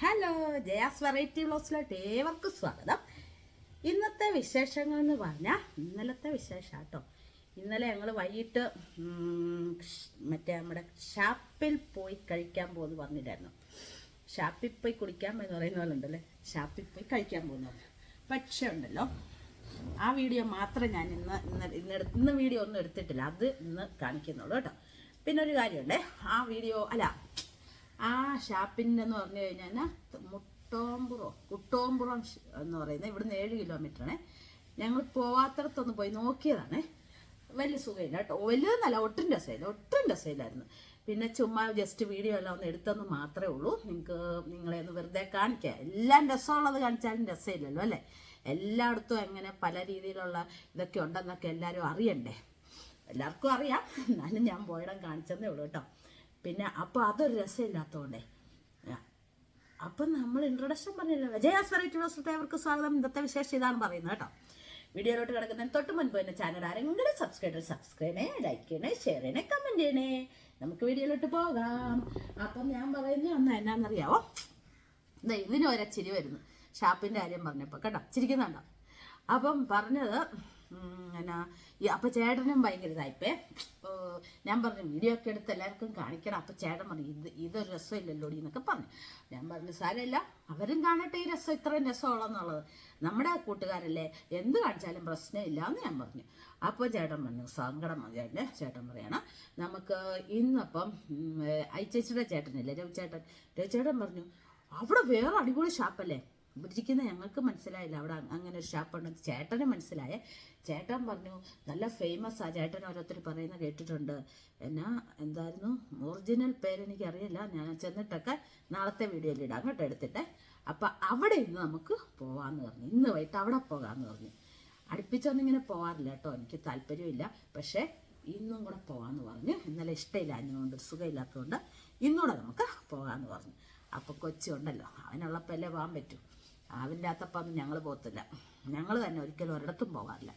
Hello Jaya's variety വ്ലോഗ്സിലോട്ട് ഏവർക്കും സ്വാഗതം. ഇന്നത്തെ വിശേഷങ്ങൾ എന്ന് പറഞ്ഞാൽ ഇന്നലത്തെ വിശേഷം കേട്ടോ ഇന്നലെ ഞങ്ങൾ വൈകിട്ട് മറ്റേ നമ്മുടെ ഷാപ്പിൽ പോയി കഴിക്കാൻ പോകുന്നു പറഞ്ഞിട്ടായിരുന്നു ഷാപ്പിൽ പോയി കുടിക്കാൻ എന്ന് പറയുന്ന പോലെ ഉണ്ടല്ലേ? ഷാപ്പിൽ പോയി കഴിക്കാൻ പോകുന്നു പക്ഷേ ഉണ്ടല്ലോ ആ വീഡിയോ മാത്രം ഞാൻ ഇന്ന് ഇന്ന് ഇന്ന് വീഡിയോ ഒന്നും എടുത്തിട്ടില്ല. അത് ഇന്ന് കാണിക്കുന്നുള്ളൂ കേട്ടോ. പിന്നെ ഒരു കാര്യമുണ്ടേ ആ വീഡിയോ അല്ല ആ ഷാപ്പിന്റെ എന്ന് പറഞ്ഞു കഴിഞ്ഞാൽ മുട്ടോമ്പുറം കുട്ടോമ്പുറം എന്ന് പറയുന്നത് ഇവിടുന്ന് ഏഴ് കിലോമീറ്ററാണ് ഞങ്ങൾ പോവാത്തടത്തൊന്ന് പോയി നോക്കിയതാണ്. വലിയ സുഖമില്ല കേട്ടോ. വലുതെന്നല്ല ഒട്ടും രസമില്ല. ഒട്ടും രസമില്ലായിരുന്നു. പിന്നെ ചുമ്മാ ജസ്റ്റ് വീഡിയോ എല്ലാം ഒന്ന് എടുത്തെന്ന് മാത്രമേ ഉള്ളൂ. നിങ്ങൾക്ക് നിങ്ങളെ ഒന്ന് വെറുതെ കാണിക്കാം. എല്ലാം രസമുള്ളത് കാണിച്ചാലും രസമില്ലല്ലോ അല്ലേ? എല്ലായിടത്തും എങ്ങനെ പല രീതിയിലുള്ള ഇതൊക്കെ ഉണ്ടെന്നൊക്കെ എല്ലാവരും അറിയണ്ടേ? എല്ലാവർക്കും അറിയാം. എന്നാലും ഞാൻ പോയിടം കാണിച്ചതേ ഉള്ളൂ കേട്ടോ. പിന്നെ അപ്പോൾ അതൊരു രസമില്ലാത്തതുകൊണ്ടേ അപ്പം നമ്മൾ ഇൻട്രൊഡക്ഷൻ പറഞ്ഞില്ല? ജയാസ് വെറൈറ്റി അവർക്ക് സ്വാഗതം. ഇന്നത്തെ വിശേഷം ഇതാണ് പറയുന്നത് കേട്ടോ. വീഡിയോയിലോട്ട് കിടക്കുന്നതിന് തൊട്ട് മുൻപ് തന്നെ ചാനൽ ആരെങ്കിലും സബ്സ്ക്രൈബർ സബ്സ്ക്രൈബ് ചെയ്യണേ ലൈക്ക് ചെയ്യണേ ഷെയർ ചെയ്യണേ കമന്റ് ചെയ്യണേ. നമുക്ക് വീഡിയോയിലോട്ട് പോകാം. അപ്പം ഞാൻ പറയുന്ന ഒന്ന് എന്നാന്നറിയാവോ? ദേ ഇതിന് ഒരച്ചിരി ചിരി വരുന്നു. ഷാപ്പിന്റെ കാര്യം പറഞ്ഞപ്പോൾ കേട്ടോ. ചിരിക്കുന്നുണ്ടോ? അപ്പം പറഞ്ഞത് എന്നാ അപ്പൊ ചേട്ടനും ഭയങ്കര ഇതായിപ്പേ ഞാൻ പറഞ്ഞു വീഡിയോ ഒക്കെ എടുത്ത് എല്ലാവർക്കും കാണിക്കണം. അപ്പൊ ചേട്ടൻ പറഞ്ഞു ഇത് ഇതൊരു രസമില്ലല്ലോ എന്നൊക്കെ പറഞ്ഞു. ഞാൻ പറഞ്ഞു സാരമില്ല അവരും കാണട്ടെ ഈ രസം ഇത്രയും രസമുള്ളെന്നുള്ളത് നമ്മുടെ കൂട്ടുകാരല്ലേ എന്ത് കാണിച്ചാലും പ്രശ്നമില്ല എന്ന് ഞാൻ പറഞ്ഞു. അപ്പോൾ ചേട്ടൻ പറഞ്ഞു സങ്കടം ചേട്ടൻ ചേട്ടൻ പറയണം നമുക്ക് ഇന്നപ്പം ഐ ചേച്ചിയുടെ ചേട്ടനില്ലേ രവിചേട്ടൻ രവിചേട്ടൻ പറഞ്ഞു അവിടെ വേറെ അടിപൊളി ഷാപ്പല്ലേ? ഇവിടെ ഇരിക്കുന്ന ഞങ്ങൾക്ക് മനസ്സിലായില്ല. അവിടെ അങ്ങനെ ഒരു ഷാപ്പുണ്ട് ചേട്ടന് മനസ്സിലായ. ചേട്ടൻ പറഞ്ഞു നല്ല ഫേമസ് ആ. ചേട്ടൻ ഓരോരുത്തർ പറയുന്ന കേട്ടിട്ടുണ്ട്. എന്നാ എന്തായിരുന്നു? ഒറിജിനൽ പേരെനിക്ക് അറിയില്ല ഞാൻ ചെന്നിട്ടൊക്കെ നാളത്തെ വീഡിയോയിൽ ഇടാം കേട്ടോ എടുത്തിട്ട്. അപ്പം അവിടെ ഇന്ന് നമുക്ക് പോവാന്ന് പറഞ്ഞു. ഇന്ന് വൈകിട്ട് അവിടെ പോകാമെന്ന് പറഞ്ഞു. അടുപ്പിച്ചൊന്നും ഇങ്ങനെ പോകാറില്ല കേട്ടോ. എനിക്ക് താല്പര്യമില്ല. പക്ഷേ ഇന്നും കൂടെ പോകാമെന്ന് പറഞ്ഞു. ഇന്നലെ ഇഷ്ടമില്ല അതിനുകൊണ്ട് സുഖമില്ലാത്തതുകൊണ്ട് ഇന്നുകൂടെ നമുക്ക് പോകാമെന്ന് പറഞ്ഞു. അപ്പോൾ കൊച്ചുണ്ടല്ലോ. അവനുള്ളപ്പോൾ അല്ലേ പോകാൻ പറ്റൂ. അവന്റെ അകത്തപ്പം ഞങ്ങൾ പോകത്തില്ല. ഞങ്ങൾ തന്നെ ഒരിക്കലും ഒരിടത്തും പോകാറില്ല.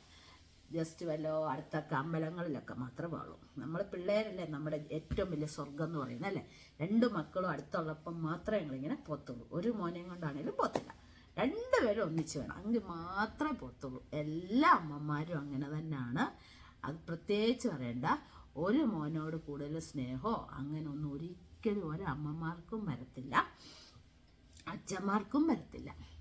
ജസ്റ്റ് വല്ലോ അടുത്തൊക്കെ അമ്പലങ്ങളിലൊക്കെ മാത്രമേ പോകുള്ളൂ നമ്മൾ പിള്ളേരല്ലേ നമ്മുടെ ഏറ്റവും വലിയ സ്വർഗം എന്ന് പറയുന്നത് അല്ലേ? രണ്ട് മക്കളും അടുത്തുള്ളപ്പം മാത്രമേ ഞങ്ങളിങ്ങനെ പോത്തുള്ളൂ ഒരു മോനെയും കൊണ്ടാണേലും പോത്തില്ല രണ്ടുപേരും ഒന്നിച്ച് വേണം. എങ്കിൽ മാത്രമേ പോത്തുള്ളൂ എല്ലാ അമ്മമാരും അങ്ങനെ തന്നെയാണ്. അത് പ്രത്യേകിച്ച് പറയണ്ട. ഒരു മോനോട് കൂടുതൽ സ്നേഹമോ അങ്ങനെ ഒന്നും ഒരിക്കലും ഒരു അമ്മമാർക്കും വരത്തില്ല. അച്ഛന്മാർക്കും വരത്തില്ല.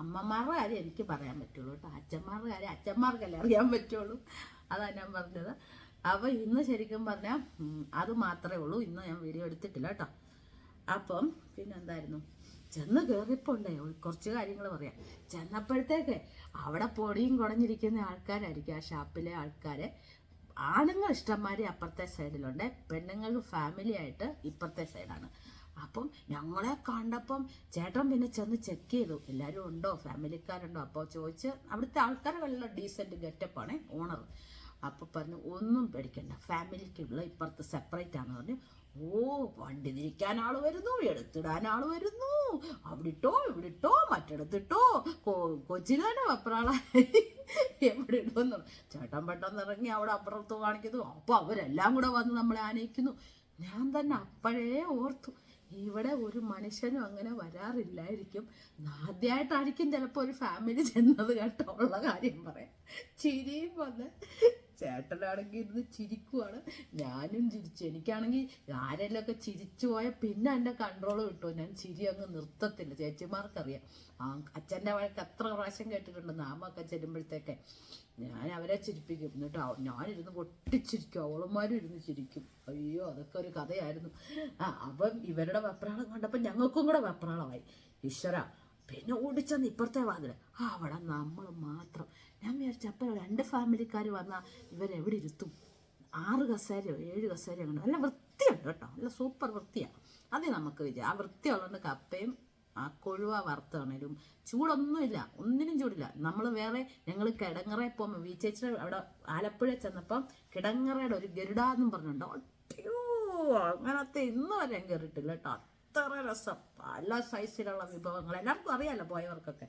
അമ്മമാരുടെ കാര്യം എനിക്ക് പറയാൻ പറ്റുള്ളൂ കേട്ടോ. അച്ഛന്മാരുടെ കാര്യം അച്ഛന്മാർക്കല്ലേ അറിയാൻ പറ്റുള്ളൂ. അതാണ് ഞാൻ പറഞ്ഞത്. അപ്പോൾ ഇന്ന് ശരിക്കും പറഞ്ഞാൽ അത് മാത്രമേ ഉള്ളൂ. ഇന്ന് ഞാൻ വീഡിയോ എടുത്തിട്ടില്ല കേട്ടോ. അപ്പം പിന്നെന്തായിരുന്നു? ചെന്ന് കയറിപ്പോണ്ടേ കുറച്ച് കാര്യങ്ങൾ പറയാം. ചെന്നപ്പോഴത്തേക്ക് അവിടെ പൊടിയും കുടഞ്ഞിരിക്കുന്ന ആൾക്കാരായിരിക്കും ആ ഷാപ്പിലെ ആൾക്കാരെ. ആണുങ്ങൾ ഇഷ്ടംമാരി അപ്പുറത്തെ സൈഡിലുണ്ട് പെണ്ണുങ്ങൾ ഫാമിലി ആയിട്ട് ഇപ്പുറത്തെ സൈഡാണ് അപ്പം ഞങ്ങളെ കണ്ടപ്പം ചേട്ടൻ പിന്നെ ചെന്ന് ചെക്ക് ചെയ്തു. എല്ലാവരും ഉണ്ടോ? ഫാമിലിക്കാരുണ്ടോ? അപ്പോൾ ചോദിച്ച് അവിടുത്തെ ആൾക്കാരെ വല്ല ഡീസന്റ് ഗെറ്റപ്പാണ് ഓണർ അപ്പോൾ പറഞ്ഞു ഒന്നും പേടിക്കണ്ട. ഫാമിലിക്കുള്ള ഇപ്പുറത്ത് സെപ്പറേറ്റ് ആണെന്ന് പറഞ്ഞു. ഓ വണ്ടി തിരിക്കാൻ ആൾ വരുന്നു എടുത്തിടാൻ ആൾ വരുന്നു. അവിടെ ഇട്ടോ ഇവിടെ ഇട്ടോ മറ്റിടത്തിട്ടോ. കൊ- കൊച്ചിനെ വെപ്രാള എവിടെ ഇടുമെന്നു ചേട്ടൻ പെട്ടെന്ന് ഇറങ്ങി അവിടെ അപ്പുറത്ത് കാണിക്കുന്നു അപ്പോൾ അവരെല്ലാം കൂടെ വന്ന് നമ്മളെ ആനയിക്കുന്നു. ഞാൻ തന്നെ അപ്പോഴേ ഓർത്തു. ഇവിടെ ഒരു മനുഷ്യനും അങ്ങനെ വരാറില്ലായിരിക്കും. ആദ്യമായിട്ടായിരിക്കും ചിലപ്പോൾ ഒരു ഫാമിലി ചെന്നത് കേട്ടോ ഉള്ള കാര്യം പറയാം. ചിരിയും വന്ന് ചേട്ടനാണെങ്കിൽ ഇരുന്ന് ചിരിക്കുവാണ്. ഞാനും ചിരിച്ചു. എനിക്കാണെങ്കിൽ ആരെങ്കിലുമൊക്കെ ചിരിച്ചു പോയാൽ പിന്നെ എന്റെ കൺട്രോൾ കിട്ടുമോ ഞാൻ ചിരി അങ്ങ് നിർത്തത്തില്ല. ചേച്ചിമാർക്കറിയാം. ആ അച്ഛന്റെ വഴക്ക് എത്ര പ്രാവശ്യം കേട്ടിട്ടുണ്ട്. നാമൊക്കെ ചെല്ലുമ്പോഴത്തേക്ക് ഞാൻ അവരെ ചിരിപ്പിക്കും. എന്നിട്ട് ഞാനിരുന്ന് പൊട്ടിച്ചിരിക്കും. അവളുമാരും ഇരുന്ന് ചിരിക്കും. അയ്യോ അതൊക്കെ ഒരു കഥയായിരുന്നു. ആ അപ്പം ഇവരുടെ വെപ്രാളം കണ്ടപ്പോൾ ഞങ്ങൾക്കും കൂടെ വെപ്രാളമായി. ഈശ്വര പിന്നെ ഓടിച്ചെന്ന് ഇപ്പുറത്തെ വാതിൽ അവിടെ നമ്മൾ മാത്രം. ഞാൻ വിചാരിച്ചു അപ്പം രണ്ട് ഫാമിലിക്കാർ വന്നാൽ ഇവരെവിടെ ഇരുത്തും? ആറ് കസേരയോ ഏഴ് കസേരയോ അങ്ങനെ നല്ല വൃത്തിയുണ്ട് കേട്ടോ. നല്ല സൂപ്പർ വൃത്തിയാണ് അത് നമുക്ക് വിചാരിച്ചു ആ വൃത്തിയുള്ളതുകൊണ്ട് കപ്പയും ആ കൊഴുവ വറുത്താണേലും ചൂടൊന്നുമില്ല ഒന്നിനും ചൂടില്ല. നമ്മൾ വേറെ ഞങ്ങൾ കിടങ്ങറയിൽ പോകുമ്പോൾ വീച്ചേച്ചിയുടെ അവിടെ ആലപ്പുഴ ചെന്നപ്പം കിടങ്ങറയുടെ ഒരു ഗരുഡ എന്നും പറഞ്ഞിട്ടുണ്ടോ. അയ്യോ അങ്ങനത്തെ ഇന്ന് വരെ കയറിയിട്ടില്ല കേട്ടോ. അത്ര രസം. പല സൈസിലുള്ള വിഭവങ്ങൾ. എല്ലാവർക്കും അറിയാമല്ലോ പോയവർക്കൊക്കെ.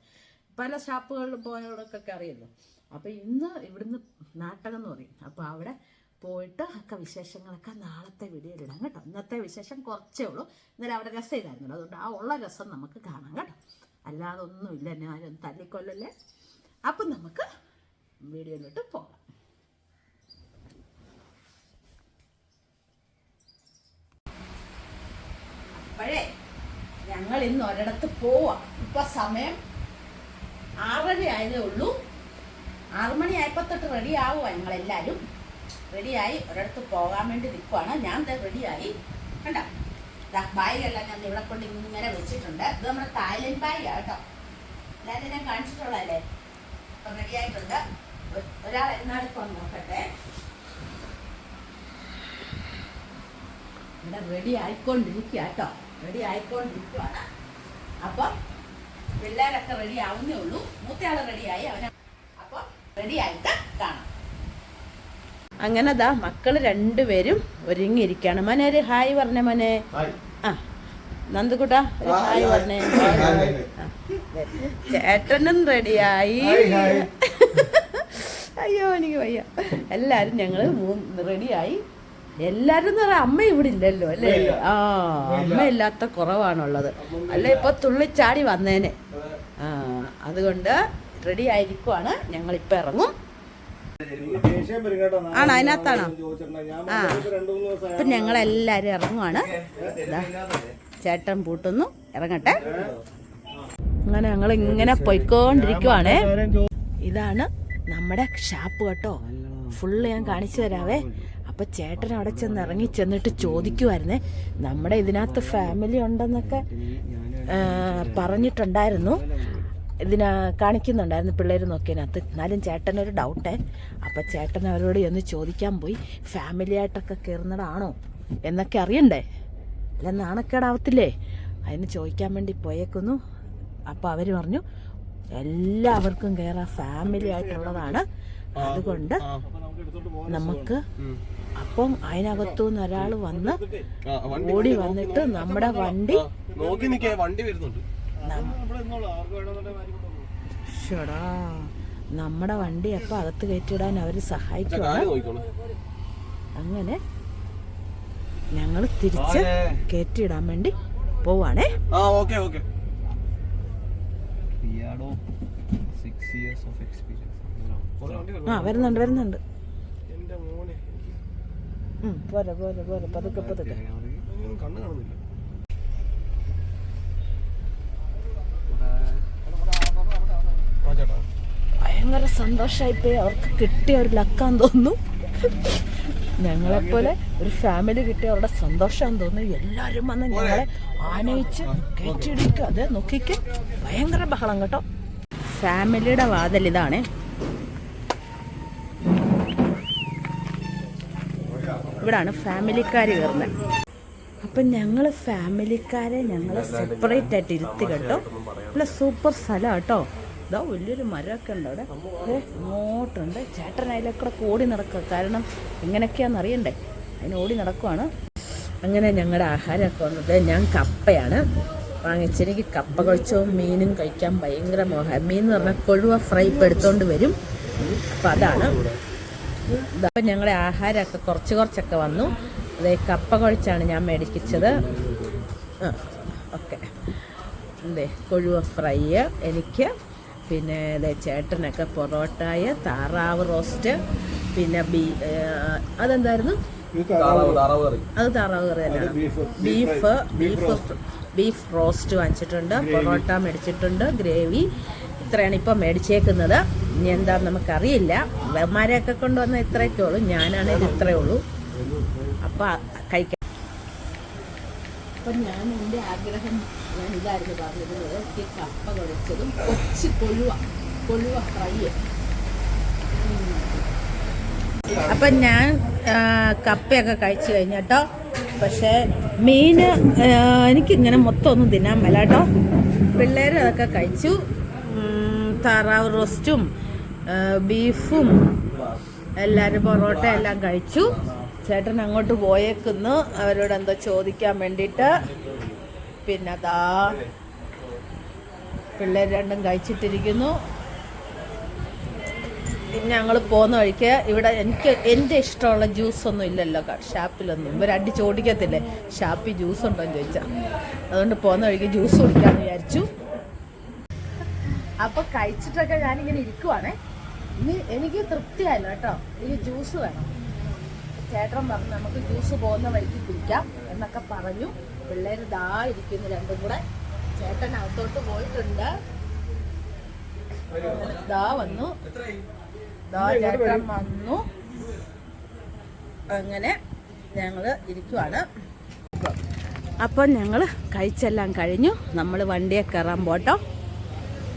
പല ഷാപ്പുകളിൽ പോയവർക്കൊക്കെ അറിയല്ലോ അപ്പോൾ ഇന്ന് ഇവിടുന്ന് നാട്ടകം എന്ന് പറയും. അപ്പോൾ അവിടെ പോയിട്ട് ഒക്കെ വിശേഷങ്ങളൊക്കെ നാളത്തെ വീഡിയോയിലിടാം കേട്ടോ. ഇന്നത്തെ വിശേഷം കുറച്ചേ ഉള്ളൂ. ഇന്നലെ അവിടെ രസം ഇല്ലായിരുന്നല്ലോ അതുകൊണ്ട് ആ ഉള്ള രസം നമുക്ക് കാണാം കേട്ടോ. അല്ലാതെ ഒന്നുമില്ല. ഞാനും തല്ലിക്കൊല്ലല്ലേ? അപ്പം നമുക്ക് വീഡിയോയിലോട്ട് പോകാം അപ്പോഴേ ഇന്ന് ഒരിടത്ത് പോവാം. ഇപ്പൊ സമയം ആറര ആയതേ ഉള്ളൂ ആറുമണി ആയപ്പോ തൊട്ട് റെഡി ആവുക ഞങ്ങളെല്ലാവരും റെഡിയായി ഒരിടത്ത് പോകാൻ വേണ്ടി നിൽക്കുവാണ് ഞാൻ റെഡിയായി കണ്ട? ബാഗെല്ലാം ഞാൻ ഇവിടെ കൊണ്ട് ഇങ്ങനെ വെച്ചിട്ടുണ്ട്. ഇത് നമ്മുടെ തായ്ലൻഡ് ബാഗ് കേട്ടോ. എല്ലാവരും ഞാൻ കാണിച്ചിട്ടുള്ളതല്ലേ? റെഡി ആയിട്ടുണ്ട്. ഒ- ഒരാൾ എന്നാടുത്ത് നോക്കട്ടെ. ഇവിടെ റെഡി ആയിക്കൊണ്ടിരിക്കുക റെഡി ആയിക്കൊണ്ടിരിക്കുവാണ്. അപ്പം പിള്ളേരൊക്കെ റെഡി ആവുന്നേ ഉള്ളൂ. മൂത്തയാൾ റെഡിയായി അവനെ അപ്പം റെഡി ആയിട്ട് കാണാം. അങ്ങനെ ദാ മക്കൾ രണ്ടുപേരും ഒരുങ്ങിയിരിക്കുകയാണ്. മനെ ഒരു ഹായ് പറഞ്ഞ മനെ. ആ നന്ദുകുട്ട ഒരു ഹായ് പറഞ്ഞേ. ചേട്ടനും റെഡിയായി അയ്യോ എനിക്ക് വയ്യ. എല്ലാരും ഞങ്ങൾ മൂന്ന് റെഡിയായി എല്ലാരും എന്ന് പറയാം അമ്മ ഇവിടെ ഇല്ലല്ലോ അല്ലേ? ആ അമ്മ ഇല്ലാത്ത കുറവാണുള്ളത്. അല്ല ഇപ്പൊ തുള്ളിച്ചാടി വന്നേനെ. ആ അതുകൊണ്ട് റെഡി ആയിരിക്കുവാണ്. ഞങ്ങൾ ഇപ്പൊ ഇറങ്ങും ആണോ? അതിനകത്താണോ? ആ. ഇപ്പൊ ഞങ്ങളെല്ലാരും ഇറങ്ങുവാണ്. ചേട്ടൻ പൂട്ടുന്നു. ഇറങ്ങട്ടെ. അങ്ങനെ ഞങ്ങൾ ഇങ്ങനെ പൊയ്ക്കൊണ്ടിരിക്കുവാണേ ഇതാണ് നമ്മുടെ ഷാപ്പ് കേട്ടോ. ഫുള്ള് ഞാൻ കാണിച്ചു തരാവേ. അപ്പൊ ചേട്ടൻ അവിടെ ചെന്ന് ഇറങ്ങി ചെന്നിട്ട് ചോദിക്കുമായിരുന്നേ നമ്മുടെ ഇതിനകത്ത് ഫാമിലി ഉണ്ടെന്നൊക്കെ പറഞ്ഞിട്ടുണ്ടായിരുന്നു. ഇതിനാ കാണിക്കുന്നുണ്ടായിരുന്നു പിള്ളേർ നോക്കിയതിനകത്ത്. എന്നാലും ചേട്ടനൊരു ഡൗട്ടേ അപ്പൊ ചേട്ടൻ അവരോട് ഒന്ന് ചോദിക്കാൻ പോയി ഫാമിലി ആയിട്ടൊക്കെ കയറുന്നതാണോ എന്നൊക്കെ അറിയണ്ടേ? അല്ല നാണക്കേടാവത്തില്ലേ? അതിന് ചോദിക്കാൻ വേണ്ടി പോയേക്കുന്നു. അപ്പോൾ അവർ പറഞ്ഞു എല്ലാവർക്കും കയറാ ഫാമിലി ആയിട്ടുള്ളതാണ്. അതുകൊണ്ട് നമുക്ക് അപ്പം അതിനകത്തു നിന്ന് ഒരാൾ വന്ന് ഓടി വന്നിട്ട് നമ്മുടെ വണ്ടി നോക്കി നിക്കേ വണ്ടി വരുന്നുണ്ട്. ഷടാ നമ്മുടെ വണ്ടി അപ്പം അകത്ത് കയറ്റിയിടാൻ അവർ സഹായിക്കണം അങ്ങനെ ഞങ്ങൾ തിരിച്ച് കയറ്റിയിടാൻ വേണ്ടി പോവാണേ. ആ വരുന്നുണ്ട് ഓക്കെ പോരെ പോരെ പോരെ പതുക്കെ പതുക്കെ. എനിക്ക് കണ്ണ് കാണുന്നില്ല. ആ ചേട്ടാ. ഭയങ്കര സന്തോഷമായിപ്പോയി അവർക്ക് കിട്ടിയ ഒരു ലക്കാൻ തോന്നുന്നു. ഞങ്ങളെപ്പോലെ ഒരു ഫാമിലി കിട്ടിയ അവരുടെ സന്തോഷം തോന്നുന്നു. എല്ലാരും വന്ന് ഞങ്ങളെ ആനയിച്ച് കയറ്റിയിടിക്കുക. അതെ നോക്കിക്ക്. ഭയങ്കര ബഹളം കേട്ടോ. ഫാമിലിയുടെ വാതിൽ ഇതാണേ. ഇവിടാണ് ഫാമിലിക്കാർ കയറുന്നത് അപ്പം ഞങ്ങൾ ഫാമിലിക്കാരെ ഞങ്ങൾ സെപ്പറേറ്റ് ആയിട്ട് ഇരുത്തി കേട്ടോ. നല്ല സൂപ്പർ സ്ഥലം കേട്ടോ. ഇതാ വലിയൊരു മരമൊക്കെ ഉണ്ട് അവിടെ. ഇങ്ങോട്ടുണ്ട്. ചേട്ടൻ അതിലൊക്കെ ഓടി നടക്കുക. കാരണം എങ്ങനെയൊക്കെയാണെന്ന് അറിയണ്ടേ? അതിന് ഓടി നടക്കുവാണ്. അങ്ങനെ ഞങ്ങളുടെ ആഹാരമൊക്കെ വന്നത് ഞാൻ കപ്പയാണ്. വാങ്ങിച്ച് കപ്പ കുഴച്ചവും മീനും കഴിക്കാൻ ഭയങ്കര മോഹം. മീൻ എന്ന് പറഞ്ഞാൽ കൊഴുവ ഫ്രൈ ഇപ്പം എടുത്തോണ്ട് വരും. അപ്പം അതാണ് അപ്പം ഞങ്ങളുടെ ആഹാരമൊക്കെ കുറച്ച് കുറച്ചൊക്കെ വന്നു. അതേ കപ്പ കുഴച്ചാണ് ഞാൻ മേടിച്ചത് ഓക്കെ. എന്തേ കൊഴുവ ഫ്രൈ എനിക്ക്. പിന്നെ ഇതേ ചേട്ടനൊക്കെ പൊറോട്ടായ താറാവ് റോസ്റ്റ് പിന്നെ ബീ അതെന്തായിരുന്നു? അത് താറാവ് കറി തന്നെയാണ്. Beef beef beef roast. വാങ്ങിച്ചിട്ടുണ്ട്. പൊറോട്ട മേടിച്ചിട്ടുണ്ട്. ഗ്രേവി. ഇത്രയാണ് ഇപ്പം മേടിച്ചേക്കുന്നത്. ഇനി എന്താ നമുക്കറിയില്ല. വെമാരെയൊക്കെ കൊണ്ടുവന്ന ഇത്രയൊക്കെ ഉള്ളൂ. ഞാനാണെങ്കിൽ ഇത്രയേ ഉള്ളൂ. അപ്പം കഴിക്കാം. അപ്പം ഞാൻ എന്റെ ആഗ്രഹം ഞാൻ ഇതായിരുന്നു പറഞ്ഞിരുന്നത് എനിക്ക് കപ്പ കുഴച്ചതും കൊച്ചു കൊഴുവ കൊഴുവ ഫ്രൈ. അപ്പം ഞാൻ കപ്പയൊക്കെ കഴിച്ചു കഴിഞ്ഞട്ടോ. പക്ഷേ മീൻ എനിക്കിങ്ങനെ മൊത്തം ഒന്നും തിന്നാൻ മേല കേട്ടോ പിള്ളേർ അതൊക്കെ കഴിച്ചു. താറാവ് റോസ്റ്റും ബീഫും എല്ലാവരും പൊറോട്ട എല്ലാം കഴിച്ചു. ചേട്ടൻ അങ്ങോട്ട് പോയേക്കുന്നു. അവരോട് എന്തോ ചോദിക്കാൻ വേണ്ടിയിട്ട്. പിന്നെ അതാ പിള്ളേർ രണ്ടും കഴിച്ചിട്ടിരിക്കുന്നു. പിന്നെ ഞങ്ങൾ പോകുന്ന വഴിക്ക് ഇവിടെ എനിക്ക് എന്റെ ഇഷ്ടമുള്ള ജ്യൂസൊന്നും ഇല്ലല്ലോ ഷാപ്പിലൊന്നും. ഇവർ അടിച്ച് ഓടിക്കത്തില്ലേ ഷാപ്പിൽ ജ്യൂസ് ഉണ്ടോ എന്ന് ചോദിച്ചാൽ അതുകൊണ്ട് പോകുന്ന വഴിക്ക് ജ്യൂസ് കുടിക്കാമെന്ന് വിചാരിച്ചു. അപ്പോൾ കഴിച്ചിട്ടൊക്കെ ഞാൻ ഇങ്ങനെ ഇരിക്കുവാണേ. ഇനി എനിക്ക് തൃപ്തിയായില്ല കേട്ടോ. എനിക്ക് ജ്യൂസ് വേണം. ചേട്ടൻ പറഞ്ഞു നമുക്ക് ജ്യൂസ് പോകുന്ന വഴിക്ക് കുടിക്കാം എന്നൊക്കെ പറഞ്ഞു. പിള്ളേർ ദാ ഇരിക്കുന്നു രണ്ടും കൂടെ. ചേട്ടൻ അകത്തോട്ട് പോയിട്ടുണ്ട്. ദാ വന്നു. ദാ ചേട്ടൻ വന്നു. അങ്ങനെ ഞങ്ങൾ ഇരിക്കുവാണ്. അപ്പം ഞങ്ങൾ കഴിച്ചെല്ലാം കഴിഞ്ഞു. നമ്മൾ വണ്ടിയെ കയറാൻ പോട്ടോ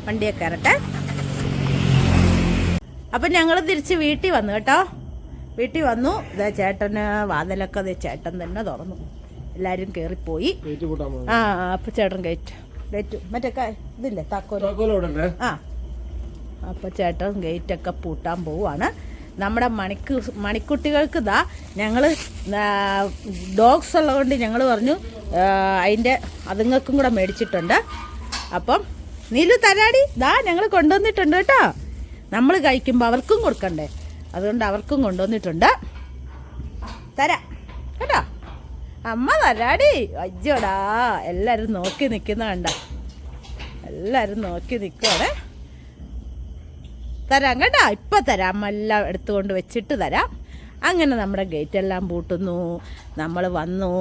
വണ്ടിയെ കയറട്ടെ അപ്പം ഞങ്ങൾ തിരിച്ച് വീട്ടിൽ വന്നു കേട്ടോ. വീട്ടിൽ വന്നു. ഇതാ ചേട്ടന് വാതിലൊക്കെ ചേട്ടൻ തന്നെ തുറന്നു. എല്ലാരും കയറിപ്പോയി കൂട്ടാൻ ആ അപ്പം ചേട്ടൻ കയറ്റു. കയറ്റു. മറ്റേ ഇതില്ലേ താക്കോല? ആ. അപ്പോൾ ചേട്ടൻ ഗേറ്റൊക്കെ പൂട്ടാൻ പോവാണ്. നമ്മുടെ മണിക്കു മണിക്കുട്ടികൾക്ക് ഇതാ ഞങ്ങൾ ഡോഗ്സ് ഉള്ളതുകൊണ്ട് ഞങ്ങൾ പറഞ്ഞു അതിന്റെ അതുങ്ങൾക്കും കൂടെ മേടിച്ചിട്ടുണ്ട്. അപ്പം നീലു തരാടി. ദാ ഞങ്ങൾ കൊണ്ടുവന്നിട്ടുണ്ട് കേട്ടോ. നമ്മൾ കഴിക്കുമ്പോൾ അവർക്കും കൊടുക്കണ്ടേ. അതുകൊണ്ട് അവർക്കും കൊണ്ടുവന്നിട്ടുണ്ട്. തരാം. കേട്ടോ? അമ്മ തരാടി. അജ്ജോടാ എല്ലാവരും നോക്കി നിൽക്കുന്ന കണ്ട. എല്ലാവരും നോക്കി നിൽക്കുവാണേ തരാം കേട്ടോ. ഇപ്പം തരാം. അമ്മ എല്ലാം എടുത്തുകൊണ്ട് വെച്ചിട്ട് തരാം. അങ്ങനെ നമ്മുടെ ഗേറ്റെല്ലാം പൂട്ടുന്നു. നമ്മൾ വന്നു.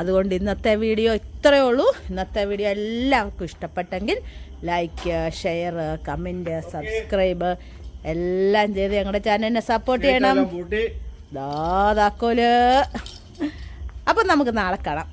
അതുകൊണ്ട് ഇന്നത്തെ വീഡിയോ ഇത്രയേ ഉള്ളൂ. ഇന്നത്തെ വീഡിയോ എല്ലാവർക്കും ഇഷ്ടപ്പെട്ടെങ്കിൽ ലൈക്ക് ഷെയർ കമന്റ് സബ്സ്ക്രൈബ് എല്ലാം ചെയ്ത് ഞങ്ങളുടെ ചാനലിനെ സപ്പോർട്ട് ചെയ്യണം. പൂട്ടി. ദാ താക്കോൽ അപ്പം നമുക്ക് നാളെ കാണാം.